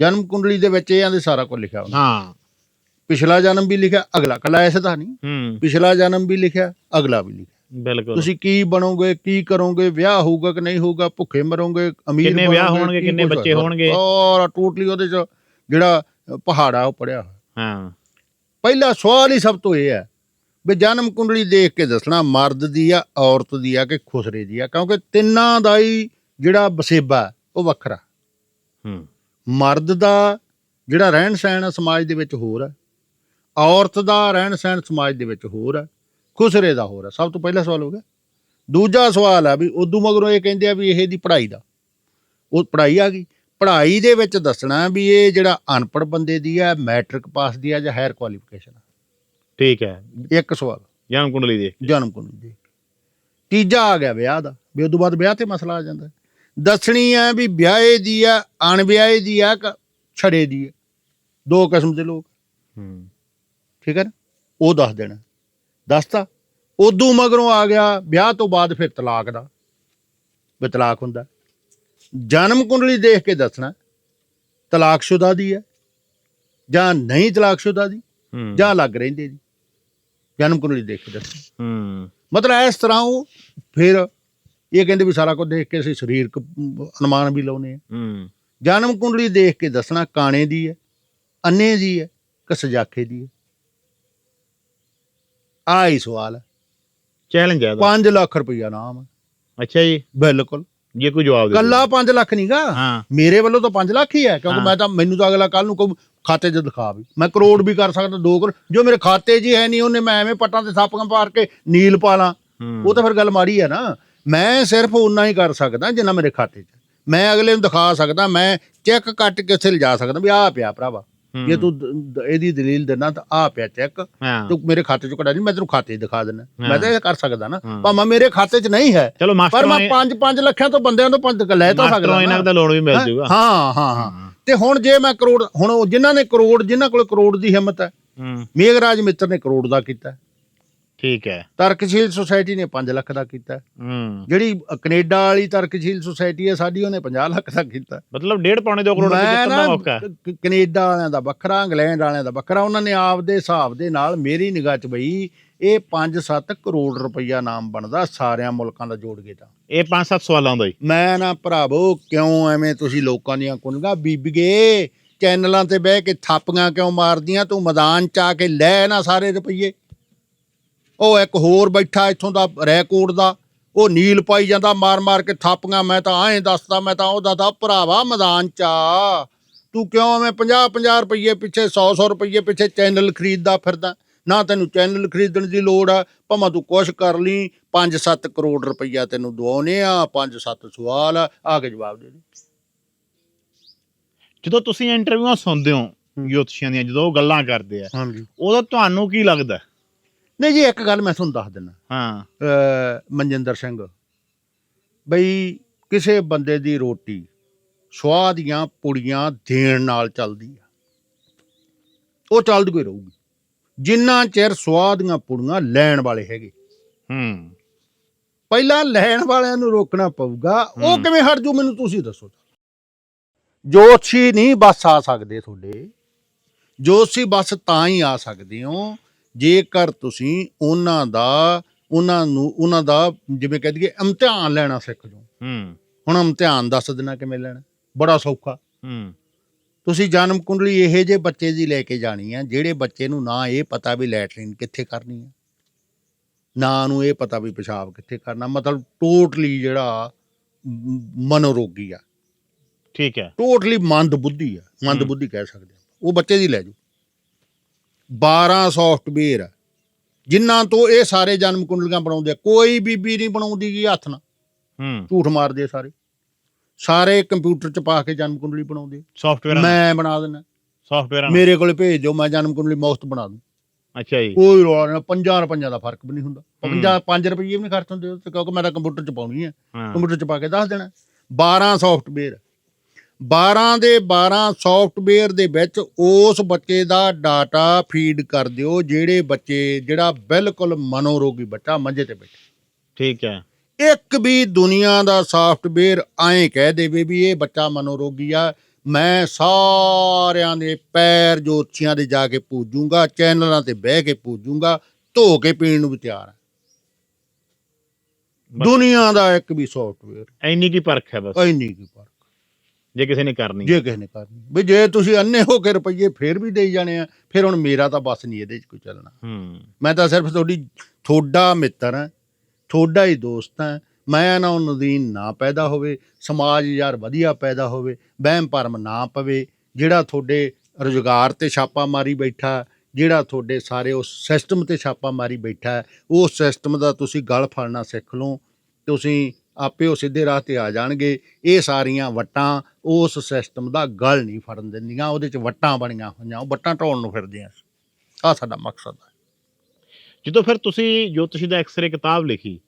ਜਨਮ ਕੁੰਡਲੀ ਦੇ ਵਿੱਚ ਇਹਨਾਂ ਦੇ ਸਾਰਾ ਕੁਝ ਲਿਖਿਆ ਹੁੰਦਾ ਹਾਂ। ਪਿਛਲਾ ਜਨਮ ਵੀ ਲਿਖਿਆ ਅਗਲਾ ਕੱਲਾ ਐਸੇ ਤਾਂ ਨਹੀਂ। ਹੂੰ। ਪਿਛਲਾ ਜਨਮ ਵੀ ਲਿਖਿਆ ਅਗਲਾ ਵੀ ਲਿਖਿਆ। ਬਿਲਕੁਲ। ਤੁਸੀਂ ਕੀ ਬਣੋਗੇ ਕੀ ਕਰੋਗੇ ਵਿਆਹ ਹੋਊਗਾ ਕਿ ਨਹੀਂ ਹੋਊਗਾ ਭੁੱਖੇ ਮਰੋਗੇ ਅਮੀਰ ਕਿੰਨੇ ਵਿਆਹ ਹੋਣਗੇ, ਕਿੰਨੇ ਬੱਚੇ। ਹੋਣਗੇ। ਔਰ ਟੋਟਲੀ ਉਹਦੇ ਚ ਜਿਹੜਾ ਪਹਾੜਾ ਉਹ ਪੜਿਆ ਹਾਂ। ਪਹਿਲਾ ਸਵਾਲ ਹੀ ਸਭ ਤੋਂ ਇਹ ਹੈ ਵੀ ਜਨਮ ਕੁੰਡਲੀ ਦੇਖ ਕੇ ਦੱਸਣਾ ਮਰਦ ਦੀ ਆ ਔਰਤ ਦੀ ਆ ਕਿ ਖੁਸਰੇ ਦੀ ਆ ਕਿਉਂਕਿ ਤਿੰਨਾਂ ਦਾ ਹੀ ਜਿਹੜਾ ਵਸੇਬਾ ਹੈ, ਉਹ ਵੱਖਰਾ। ਹੂੰ। ਮਰਦ ਦਾ ਜਿਹੜਾ ਰਹਿਣ ਸਹਿਣ ਆ ਸਮਾਜ ਦੇ ਵਿੱਚ ਹੋਰ ਹੈ ਔਰਤ ਦਾ ਰਹਿਣ ਸਹਿਣ ਸਮਾਜ ਦੇ ਵਿੱਚ ਹੋਰ ਹੈ ਖੁਸਰੇ ਦਾ ਹੋਰ ਹੈ ਸਭ ਤੋਂ ਪਹਿਲਾ ਸਵਾਲ ਹੋ ਗਿਆ। ਦੂਜਾ ਸਵਾਲ ਆ ਵੀ ਉਦੋਂ ਮਗਰੋਂ ਇਹ ਕਹਿੰਦੇ ਆ ਵੀ ਇਹ ਦੀ ਪੜ੍ਹਾਈ ਦਾ। ਉਹ ਪੜ੍ਹਾਈ ਆ ਗਈ। ਪੜ੍ਹਾਈ ਦੇ ਵਿੱਚ ਦੱਸਣਾ ਵੀ ਇਹ ਜਿਹੜਾ ਅਨਪੜ੍ਹ ਬੰਦੇ ਦੀ ਆ ਮੈਟ੍ਰਿਕ ਪਾਸ ਦੀ ਆ ਜਾਂ ਹਾਇਰ ਕੁਆਲੀਫਿਕੇਸ਼ਨ ਆ। ਠੀਕ ਹੈ। ਇੱਕ ਸਵਾਲ। ਜਨਮ ਕੁੰਡਲੀ ਦੇ ਜਨਮ ਕੁੰਡਲੀ ਦੇ ਤੀਜਾ ਆ ਗਿਆ ਵਿਆਹ ਦਾ। ਵੀ ਉਦੋਂ ਬਾਅਦ ਵਿਆਹ ਤੇ ਮਸਲਾ ਆ ਜਾਂਦਾ। ਦੱਸਣੀ ਆ ਵੀ ਵਿਆਹੇ ਦੀ ਆ ਅਣਵਿਆਹੇ ਦੀ ਆ ਛੜੇ ਦੀ ਆ। ਦੋ ਕਿਸਮ ਦੇ ਲੋਕ। ਹੂੰ। ਠੀਕ ਹੈ ਨਾ? ਉਹ ਦੱਸ ਦੇਣਾ। ਦੱਸਤਾ। ਉਦੋਂ ਮਗਰੋਂ ਆ ਗਿਆ ਵਿਆਹ ਤੋਂ ਬਾਅਦ ਫਿਰ ਤਲਾਕ ਦਾ। ਵੀ ਤਲਾਕ ਹੁੰਦਾ। ਜਨਮ ਕੁੰਡਲੀ ਦੇਖ ਕੇ ਦੱਸਣਾ। ਤਲਾਕਸ਼ੁਦਾ ਦੀ ਹੈ ਜਾਂ ਨਹੀਂ ਤਲਾਕਸ਼ੁਦਾ ਦੀ ਜਾਂ ਲੱਗ ਰਹਿੰਦੇ ਦੀ। ਜਨਮ ਕੁੰਡਲੀ ਦੇਖ ਕੇ ਦੱਸਣਾ। ਹੂੰ। ਮਤਲਬ ਇਸ ਤਰ੍ਹਾਂ ਉਹ ਫਿਰ ਇਹ ਕਹਿੰਦੇ ਵੀ ਸਾਰਾ ਕੁਝ ਦੇਖ ਕੇ ਅਸੀਂ ਸਰੀਰਕ ਅਨੁਮਾਨ ਵੀ ਲਾਉਨੇ ਆ ਹੂੰ। ਜਨਮ ਕੁੰਡਲੀ ਦੇਖ ਕੇ ਦੱਸਣਾ ਕਾਣੇ ਦੀ ਹੈ ਅੰਨੇ ਦੀ ਹੈ ਕਿ ਸਜਾਖੇ ਦੀ ਹੈ। ਆਈ ਸਵਾਲ ਹੈ। ਚੈਲੰਜ ਹੈ ਇਹਦਾ। 5 ਲੱਖ ਰੁਪਈਆ ਨਾਮ ਅੱਛਾ ਜੀ। ਬਿਲਕੁਲ। ਜੇ ਕੋਈ ਜਵਾਬ ਦੇ। ਕੱਲਾ 5 ਲੱਖ ਨਹੀਂਗਾ ਹਾਂ। ਮੇਰੇ ਵੱਲੋਂ ਤਾਂ 5 ਲੱਖ ਹੀ ਹੈ ਕਿਉਂਕਿ। ਮੈਂ ਤਾਂ ਮੈਨੂੰ ਤਾਂ ਅਗਲਾ ਕੱਲ ਨੂੰ ਕੋਈ ਖਾਤੇ 'ਚ ਦਿਖਾ ਵੀ। ਮੈਂ ਕਰੋੜ ਵੀ ਕਰ ਸਕਦਾ 2 ਕਰੋੜ। ਜੋ ਮੇਰੇ ਖਾਤੇ 'ਚ ਹੀ ਹੈ ਨਹੀਂ ਉਹਨੇ ਮੈਂ ਐਵੇਂ ਪੱਟਾਂ ਤੇ ਸਾਪਾਂ ਪਾਰ ਕੇ ਨੀਲ ਪਾ ਲਾਂ। ਹੂੰ। ਉਹ ਤਾਂ ਫਿਰ ਗੱਲ ਮਾੜੀ ਹੈ ਨਾ। ਮੈਂ ਸਿਰਫ ਉਨਾ ਹੀ ਕਰ ਸਕਦਾ ਜਿੰਨਾ ਮੇਰੇ ਖਾਤੇ 'ਚ। ਮੈਂ ਅਗਲੇ ਨੂੰ ਦਿਖਾ ਸਕਦਾ ਮੈਂ ਚੈੱਕ ਕੱਟ ਕੇ ਉੱਥੇ ਲਿਜਾ ਸਕਦਾ ਵੀ ਆਹ ਪਿਆ ਭਰਾਵਾ। ਜੇ ਤੂੰ ਦ- ਇਹਦੀ ਦਲੀਲ ਦੇਣਾ ਤਾਂ ਆਹ ਪਿਆ ਚੈੱਕ। ਹਾਂ। ਤੂੰ ਮੇਰੇ ਖਾਤੇ 'ਚੋਂ ਕਢਾ ਨਹੀਂ ਮੈਂ ਤੈਨੂੰ ਖਾਤੇ 'ਚ ਦਿਖਾ ਦੇਣਾ ਮੈਂ ਤਾਂ ਇਹ ਕਰ ਸਕਦਾ ਨਾ। ਹਾਂ। ਭਾਵੇਂ ਮੇਰੇ ਖਾਤੇ 'ਚ ਨਹੀਂ ਹੈ ਚਲੋ ਪਰ ਮਾਸਟਰ ਮੈਂ 5 5 ਲੱਖਾਂ ਤੋਂ ਬੰਦਿਆਂ ਤੋਂ ਪੰਜ ਲੈ ਤਾਂ ਮਾਸਟਰੋਂ ਸਕਦਾ ਇਹਨਾਂ ਨਾ। ਦਾ ਲੋਨ ਵੀ ਮਿਲ ਹੈਂ? ਜੂਗਾ। ਹਾਂ ਹਾਂ। ਹਾਂ। ਤੇ ਹੁਣ ਜੇ ਮੈਂ ਕਰੋੜ ਹੁਣ ਉਹ ਜਿਨ੍ਹਾਂ ਨੇ ਕਰੋੜ ਜਿਨ੍ਹਾਂ ਕੋਲ ਕਰੋੜ ਦੀ ਹਿੰਮਤ ਹੈ ਹੂੰ। ਮੇਘਰਾਜ ਮਿੱਤਰ ਨੇ ਕਰੋੜ ਦਾ ਕੀਤਾ। ਠੀਕ ਹੈ। ਤਰਕਸ਼ੀਲ ਸੁਸਾਇਟੀ ਨੇ 5 ਲੱਖ ਦਾ ਕੀਤਾ। ਹੂੰ। ਜਿਹੜੀ ਕੈਨੇਡਾ ਵਾਲੀ ਤਰਕਸ਼ੀਲ ਸੁਸਾਇਟੀ ਹੈ ਸਾਡੀ ਉਹਨੇ 50 ਲੱਖ ਦਾ ਕੀਤਾ। ਮਤਲਬ 1.5 ਪੌਣੇ 2 ਕਰੋੜ ਮੈਂ ਜਿੱਤਣ ਦਾ ਮੌਕਾ ਕੈਨੇਡਾ ਵਾਲਿਆਂ ਦਾ ਵੱਖਰਾ ਇੰਗਲੈਂਡ ਵਾਲਿਆਂ ਦਾ ਵੱਖਰਾ ਉਹਨਾਂ ਨੇ ਆਪਦੇ ਹਿਸਾਬ ਦੇ ਨਾਲ ਮੇਰੀ ਨਿਗਾਹ 'ਚ ਬਈ ਇਹ 5-7 ਕਰੋੜ ਰੁਪਈਆ ਨਾਮ ਬਣਦਾ ਸਾਰਿਆਂ ਮੁਲਕਾਂ ਦਾ ਜੋੜ ਕੇ ਤਾਂ। ਇਹ 5-7 ਸਵਾਲਾਂ ਦਾ ਹੀ। ਮੈਂ ਨਾ ਭਰਾਵੋ ਕਿਉਂ ਐਵੇਂ ਤੁਸੀਂ ਲੋਕਾਂ ਦੀਆਂ ਕੁੰਡਗਾ ਬੀਬੀਏ ਚੈਨਲਾਂ ਤੇ ਬਹਿ ਕੇ ਥਾਪੀਆਂ ਕਿਉਂ ਮਾਰਦੀਆਂ ਤੂੰ ਮੈਦਾਨ ਚ ਆ ਕੇ ਲੈ ਨਾ ਸਾਰੇ ਰੁਪਈਏ। ਉਹ ਇੱਕ ਹੋਰ ਬੈਠਾ ਇੱਥੋਂ ਦਾ ਰੈਕੋਰਡ ਦਾ ਉਹ ਨੀਲ ਪਾਈ ਜਾਂਦਾ ਮਾਰ ਮਾਰ ਕੇ ਥਾਪੀਆਂ ਮੈਂ ਤਾਂ ਐਂ ਦੱਸਦਾ ਮੈਂ ਤਾਂ ਉਹ ਦੱਸਦਾ ਭਰਾਵਾ ਮੈਦਾਨ ਚ ਆ। ਤੂੰ ਕਿਉਂ ਐਵੇਂ 50 50 ਰੁਪਈਏ ਪਿੱਛੇ 100 100 ਰੁਪਈਏ ਪਿੱਛੇ ਚੈਨਲ ਖਰੀਦਦਾ ਫਿਰਦਾ? ਨਾ ਤੈਨੂੰ ਚੈਨਲ ਖਰੀਦਣ ਦੀ ਲੋੜ ਆ ਭਾਵੇਂ ਤੂੰ ਕੁਛ ਕਰ ਲਈ 5-7 ਕਰੋੜ ਰੁਪਈਆ ਤੈਨੂੰ ਦਵਾਉਨੇ ਆ 5-7 ਸਵਾਲ ਆ ਆ ਕੇ ਜਵਾਬ ਦੇ ਦੇ। ਜਦੋਂ ਤੁਸੀਂ ਇੰਟਰਵਿਊਆਂ ਸੁਣਦੇ ਹੋ ਯੋਤਸ਼ੀਆਂ ਦੀਆਂ ਜਦੋਂ ਉਹ ਗੱਲਾਂ ਕਰਦੇ ਆ ਹਾਂਜੀ। ਉਦੋਂ ਤੁਹਾਨੂੰ ਕੀ ਲੱਗਦਾ? ਨਹੀਂ ਜੀ ਇੱਕ ਗੱਲ ਮੈਂ ਤੁਹਾਨੂੰ ਦੱਸ ਦਿੰਦਾ। ਹਾਂ। ਅ, ਮਨਜਿੰਦਰ ਸਿੰਘ ਬਈ ਕਿਸੇ ਬੰਦੇ ਦੀ ਰੋਟੀ ਸਵਾਹ ਦੀਆਂ ਪੁੜੀਆਂ ਦੇਣ ਨਾਲ ਚੱਲਦੀ ਆ। ਉਹ ਚੱਲਦੀ ਕੋਈ ਰਹੂਗੀ। ਜਿੰਨਾ ਚਿਰ ਸਵਾਹ ਦੀਆਂ ਪੁੜੀਆਂ ਲੈਣ ਵਾਲੇ ਹੈਗੇ। ਹੂੰ। ਪਹਿਲਾਂ ਲੈਣ ਵਾਲਿਆਂ ਨੂੰ ਰੋਕਣਾ ਪਊਗਾ। ਉਹ ਹੂੰ। ਕਿਵੇਂ ਹਟ ਜੂ ਮੈਨੂੰ ਤੁਸੀਂ ਦੱਸੋ। ਜੋਤਸ਼ੀ ਨਹੀਂ ਬਸ ਆ ਸਕਦੇ ਤੁਹਾਡੇ। ਜੋਤਸ਼ੀ ਬਸ ਤਾਂ ਹੀ ਆ ਸਕਦੇ ਹੋ ਜੇਕਰ ਤੁਸੀਂ ਉਹਨਾਂ ਦਾ ਉਹਨਾਂ ਨੂੰ ਉਹਨਾਂ ਦਾ ਜਿਵੇਂ ਕਹਿ ਦਈਏ ਇਮਤਿਹਾਨ ਲੈਣਾ ਸਿੱਖ ਜਾਓ ਹੂੰ। ਹੁਣ ਇਮਤਿਹਾਨ ਦੱਸ ਦੇਣਾ ਕਿਵੇਂ ਲੈਣਾ? ਬੜਾ ਸੌਖਾ। ਹੂੰ। ਤੁਸੀਂ ਜਨਮ ਕੁੰਡਲੀ ਇਹੋ ਜਿਹੇ ਬੱਚੇ ਦੀ ਲੈ ਕੇ ਜਾਣੀ ਆ ਜਿਹੜੇ ਬੱਚੇ ਨੂੰ ਨਾ ਇਹ ਪਤਾ ਵੀ ਲੈਟਰਿਨ ਕਿੱਥੇ ਕਰਨੀ ਆ। ਨਾ ਨੂੰ ਇਹ ਪਤਾ ਵੀ ਪਿਸ਼ਾਬ ਕਿੱਥੇ ਕਰਨਾ ਮਤਲਬ ਟੋਟਲੀ ਜਿਹੜਾ ਮਨੋਰੋਗੀ ਆ। ਠੀਕ ਹੈ। ਟੋਟਲੀ ਮੰਦ ਬੁੱਧੀ ਆ ਮੰਦ। ਬੁੱਧੀ ਕਹਿ ਸਕਦੇ ਆ। ਉਹ ਬੱਚੇ ਦੀ ਲੈ ਜਾਓ। 12 ਸੌਫਟਵੇਅਰ ਆ, ਜਿਨ੍ਹਾਂ ਤੋਂ ਇਹ ਸਾਰੇ ਜਨਮ ਕੁੰਡਲੀਆਂ ਬਣਾਉਂਦੇ ਆ। ਕੋਈ ਬੀਬੀ ਨਹੀਂ ਬਣਾਉਂਦੀ ਗੀ ਹੱਥ ਨਾਲ। ਹੂੰ। ਝੂਠ ਮਾਰਦੇ ਸਾਰੇ। ਸਾਰੇ ਕੰਪਿਊਟਰ ਚ ਪਾ ਕੇ ਜਨਮ ਕੁੰਡਲੀ ਬਣਾਉਂਦੇ। ਸੌਫਟਵੇਅਰ ਮੈਂ ਬਣਾ ਦਿੰਦਾ। ਸੌਫਟਵੇਅਰ ਮੇਰੇ ਕੋਲੇ ਭੇਜ ਦਿਓ ਮੈਂ ਜਨਮ ਕੁੰਡਲੀ ਮੁਫਤ ਬਣਾ ਦੂੰ। ਅੱਛਾ ਜੀ। ਕੋਈ ਰੌਲਾ ਨਹੀਂ 50 ਰੁਪਈਆਂ ਦਾ ਫ਼ਰਕ ਵੀ ਨਹੀਂ ਹੁੰਦਾ। ਹੂੰ। 50 5 ਰੁਪਏ ਵੀ ਨਹੀਂ ਖਰਚ ਹੁੰਦੇ ਕਿਉਂਕਿ ਮੈਂ ਤਾਂ ਕੰਪਿਊਟਰ ਚ ਪਾਉਣੀ ਹਾਂ। ਕੰਪਿਊਟਰ ਚ ਪਾ ਕੇ ਦੱਸ ਦੇਣਾ। 12 ਸੌਫਟਵੇਅਰ 12 ਦੇ 12 ਸੌਫਟਵੇਅਰ ਦੇ ਵਿੱਚ ਉਸ ਬੱਚੇ ਦਾ ਡਾਟਾ ਫੀਡ ਕਰ ਦਿਓ ਜਿਹੜੇ ਬੱਚੇ ਜਿਹੜਾ ਬਿਲਕੁਲ ਮਨੋਰੋਗੀ ਬੱਚਾ ਮੰਜੇ ਤੇ ਬੈਠਾ। ਠੀਕ ਹੈ। ਇੱਕ ਵੀ ਦੁਨੀਆ ਦਾ ਸੌਫਟਵੇਅਰ ਐਂ ਕਹਿ ਦੇਵੇ ਵੀ ਇਹ ਬੱਚਾ ਮਨੋਰੋਗੀ ਆ ਮੈਂ ਸਾਰਿਆਂ ਦੇ ਪੈਰ ਜੋਤਸ਼ੀਆਂ ਦੇ ਜਾ ਕੇ ਪੂਜੂੰਗਾ ਚੈਨਲਾਂ ਤੇ ਬਹਿ ਕੇ ਪੂਜੂੰਗਾ ਧੋ ਕੇ ਪੀਣ ਨੂੰ ਵੀ ਤਿਆਰ ਬਸ। ਦੁਨੀਆ ਦਾ ਇੱਕ ਵੀ ਸੌਫਟਵੇਅਰ ਇੰਨੀ ਕੀ ਪਰਖ ਹੈ ਬਸ। ਇੰਨੀ ਕੀ ਫ਼ਰਕ ਜੇ ਕਿਸੇ ਨੇ ਕਰਨੀ ਜੇ ਕਿਸੇ ਨੇ ਕਰਨੀ। ਵੀ ਜੇ ਤੁਸੀਂ ਅੰਨੇ ਹੋ ਕੇ ਰੁਪਈਏ ਫੇਰ ਵੀ ਦੇਈ ਜਾਣੇ ਆ ਫਿਰ ਹੁਣ ਮੇਰਾ ਤਾਂ ਬਸ ਨਹੀਂ ਇਹਦੇ 'ਚ ਕੋਈ ਚੱਲਣਾ। ਹੂੰ। ਮੈਂ ਤਾਂ ਸਿਰਫ ਤੁਹਾਡੀ ਤੁਹਾਡਾ ਮਿੱਤਰ ਹਾਂ ਤੁਹਾਡਾ ਹੀ ਦੋਸਤ ਹਾਂ। ਮੈਂ ਨਾ ਨਦੀਨ ਨਾ ਪੈਦਾ ਹੋਵੇ ਸਮਾਜ ਯਾਰ ਵਧੀਆ ਪੈਦਾ ਹੋਵੇ ਵਹਿਮ ਭਰਮ ਨਾ ਪਵੇ ਜਿਹੜਾ ਤੁਹਾਡੇ ਰੁਜ਼ਗਾਰ ਤੇ ਛਾਪਾ ਮਾਰੀ ਬੈਠਾ ਜਿਹੜਾ ਤੁਹਾਡੇ ਸਾਰੇ ਉਸ ਸਿਸਟਮ ਤੇ ਛਾਪਾ ਮਾਰੀ ਬੈਠਾ ਹੈ, ਉਸ ਸਿਸਟਮ ਦਾ ਤੁਸੀਂ ਗਲ ਫੜਨਾ ਸਿੱਖ ਲਓ ਤੁਸੀਂ ਆਪੇ ਉਹ ਸਿੱਧੇ ਰਾਹ ਤੇ ਆ ਜਾਣਗੇ। ਇਹ ਸਾਰੀਆਂ ਵਟਾਂ ਉਸ ਸਿਸਟਮ ਦਾ ਗਲ ਨਹੀਂ ਫੜਨ ਦਿੰਦੀਆਂ। ਉਹਦੇ ਚ ਵਟਾਂ ਬਣੀਆਂ ਹੋਈਆਂ। ਉਹ ਵਟਾਂ ਢਾਉਣ ਨੂੰ ਫਿਰਦੇ ਆ। ਸਾਡਾ ਮਕਸਦ ਹੈ ਜਦੋਂ ਫਿਰ ਤੁਸੀਂ ਜੋਤਸ਼ੀ ਦਾ ਐਕਸਰੇ ਕਿਤਾਬ ਲਿਖੀ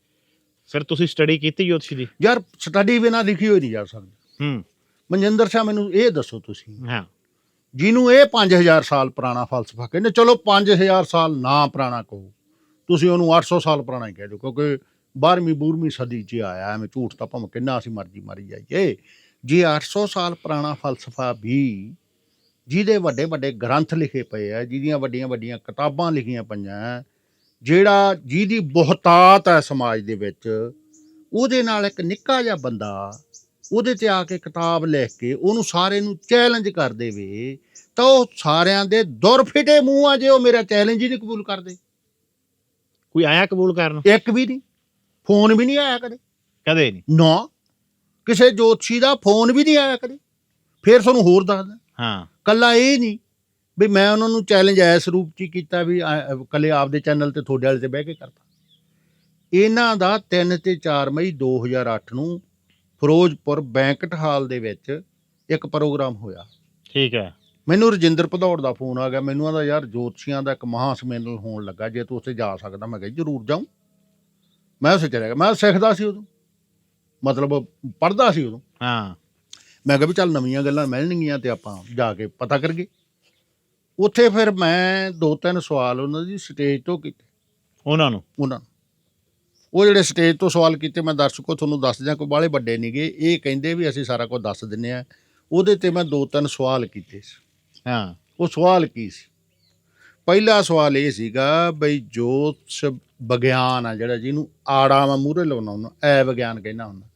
ਫਿਰ ਤੁਸੀਂ ਸਟੱਡੀ ਕੀਤੀ ਜੋਤਸ਼ੀ ਦੀ? ਯਾਰ ਸਟੱਡੀ ਬਿਨਾ ਲਿਖੀ ਹੋਈ ਨਹੀਂ ਜਾ ਸਕਦੀ। ਹੂੰ। ਮਨਜਿੰਦਰ ਸਿੰਘ ਮੈਨੂੰ ਇਹ ਦੱਸੋ ਤੁਸੀਂ। ਹਾਂ। ਜਿਹਨੂੰ ਇਹ 5000 ਸਾਲ ਪੁਰਾਣਾ ਫਲਸਫਾ ਕਹਿੰਦੇ ਚਲੋ 5000 ਸਾਲ ਨਾ ਪੁਰਾਣਾ ਕਹੋ। ਤੁਸੀਂ ਉਹਨੂੰ 800 ਸਾਲ ਪੁਰਾਣਾ ਹੀ ਕਹਿ ਦਿਓ ਕਿਉਂਕਿ 12ਵੀਂ 12ਵੀਂ ਸਦੀ 'ਚ ਆਇਆ ਐਵੇਂ ਝੂਠ ਤਾਂ ਭਾਵੇਂ ਕਿੰਨਾ ਅਸੀਂ ਮਰਜ਼ੀ ਮਾਰੀ ਜਾਈਏ। ਜੇ 800 ਸਾਲ ਪੁਰਾਣਾ ਫਲਸਫਾ ਵੀ ਜਿਹਦੇ ਵੱਡੇ ਵੱਡੇ ਗ੍ਰੰਥ ਲਿਖੇ ਪਏ ਆ ਜਿਹਦੀਆਂ ਵੱਡੀਆਂ ਵੱਡੀਆਂ ਕਿਤਾਬਾਂ ਲਿਖੀਆਂ ਪਈਆਂ ਜਿਹੜਾ ਜਿਹਦੀ ਬਹੁਤਾਤ ਹੈ ਸਮਾਜ ਦੇ ਵਿੱਚ ਉਹਦੇ ਨਾਲ ਇੱਕ ਨਿੱਕਾ ਜਿਹਾ ਬੰਦਾ ਉਹਦੇ ਤੇ ਆ ਕੇ ਕਿਤਾਬ ਲਿਖ ਕੇ ਉਹਨੂੰ ਸਾਰੇ ਨੂੰ ਚੈਲੰਜ ਕਰ ਦੇਵੇ ਤਾਂ ਉਹ ਸਾਰਿਆਂ ਦੇ ਦੁਰ ਫਿਟੇ ਮੂੰਹ ਆ ਜੇ ਉਹ ਮੇਰਾ ਚੈਲੰਜ ਹੀ ਨਹੀਂ ਕਬੂਲ ਕਰਦੇ। ਕੋਈ ਆਇਆ ਕਬੂਲ ਕਰਨ? ਇੱਕ ਵੀ ਨਹੀਂ। ਫੋਨ ਵੀ ਨਹੀਂ ਆਇਆ ਕਦੇ। ਕਦੇ ਨਹੀਂ। ਨਾ ਕਿਸੇ ਜੋਤਸ਼ੀ ਦਾ ਫੋਨ ਵੀ ਨਹੀਂ ਆਇਆ ਕਦੇ। ਫੇਰ ਤੁਹਾਨੂੰ ਹੋਰ ਦੱਸਦਾ ਹਾਂ। ਕੱਲਾ ਇਹ ਨਹੀਂ ਵੀ ਮੈਂ ਉਹਨਾਂ ਨੂੰ ਚੈਲੰਜ ਇਸ ਰੂਪ ਚ ਹੀ ਕੀਤਾ ਵੀ ਕੱਲੇ ਆਪਦੇ ਚੈਨਲ ਤੇ ਤੁਹਾਡੇ ਵਾਲੇ ਤੇ ਬਹਿ ਕੇ ਕਰਤਾ। ਇਹਨਾਂ ਦਾ 3 ਤੇ 4 ਮਈ 2008 ਨੂੰ ਫਿਰੋਜ਼ਪੁਰ ਬੈਂਕਟ ਹਾਲ ਦੇ ਵਿੱਚ ਇੱਕ ਪ੍ਰੋਗਰਾਮ ਹੋਇਆ। ਠੀਕ ਹੈ। ਮੈਨੂੰ ਰਜਿੰਦਰ ਭਦੌੜ ਦਾ ਫੋਨ ਆ ਗਿਆ। ਮੈਨੂੰ ਆਂਦਾ ਯਾਰ ਜੋਤਸ਼ੀਆਂ ਦਾ ਇੱਕ ਮਹਾ ਸੰਮੇਲਨ ਹੋਣ ਲੱਗਾ। ਜੇ ਤੂੰ ਉੱਥੇ ਜਾ ਸਕਦਾ ਮੈਂ ਕਿਹਾ ਜ਼ਰੂਰ ਜਾਊਂ। ਮੈਂ ਉੱਥੇ ਚਲਾ ਗਿਆ। ਮੈਂ ਸਿੱਖਦਾ ਸੀ ਉਦੋਂ। ਮਤਲਬ ਪੜ੍ਹਦਾ ਸੀ ਉਦੋਂ। ਹਾਂ। ਮੈਂ ਕਿਹਾ ਵੀ ਚੱਲ ਨਵੀਆਂ ਗੱਲਾਂ ਮਿਲਣਗੀਆਂ ਤੇ ਆਪਾਂ ਜਾ ਕੇ ਪਤਾ ਕਰਗੇ ਉੱਥੇ ਫਿਰ ਮੈਂ ਦੋ ਤਿੰਨ ਸਵਾਲ ਉਹਨਾਂ ਦੀ ਸਟੇਜ ਤੋਂ ਕੀਤੇ। ਉਹਨਾਂ ਨੂੰ? ਉਹਨਾਂ ਨੂੰ। ਉਹ ਜਿਹੜੇ ਸਟੇਜ ਤੋਂ ਸਵਾਲ ਕੀਤੇ ਮੈਂ ਦਰਸ਼ਕੋ ਤੁਹਾਨੂੰ ਦੱਸ ਦਿਆਂ ਕੋਈ ਬਾਲੇ ਵੱਡੇ ਨਹੀਂਗੇ ਇਹ ਕਹਿੰਦੇ ਵੀ ਅਸੀਂ ਸਾਰਾ ਕੁਝ ਦੱਸ ਦਿੰਨੇ ਆ ਉਹਦੇ ਤੇ ਮੈਂ ਦੋ ਤਿੰਨ ਸਵਾਲ ਕੀਤੇ ਸੀ। ਹਾਂ। ਉਹ ਸਵਾਲ ਕੀ ਸੀ? ਪਹਿਲਾ ਸਵਾਲ ਇਹ ਸੀਗਾ ਬਈ ਜੋਤਿਸ਼ ਵਿਗਿਆਨ ਆ ਜਿਹੜਾ ਜਿਹਨੂੰ ਆੜਾ ਮੈਂ ਮੂਹਰੇ ਲਾਉਣਾ ਹੁੰਦਾ ਐ ਵਿਗਿਆਨ ਕਹਿੰਦਾ ਹੁੰਦਾ।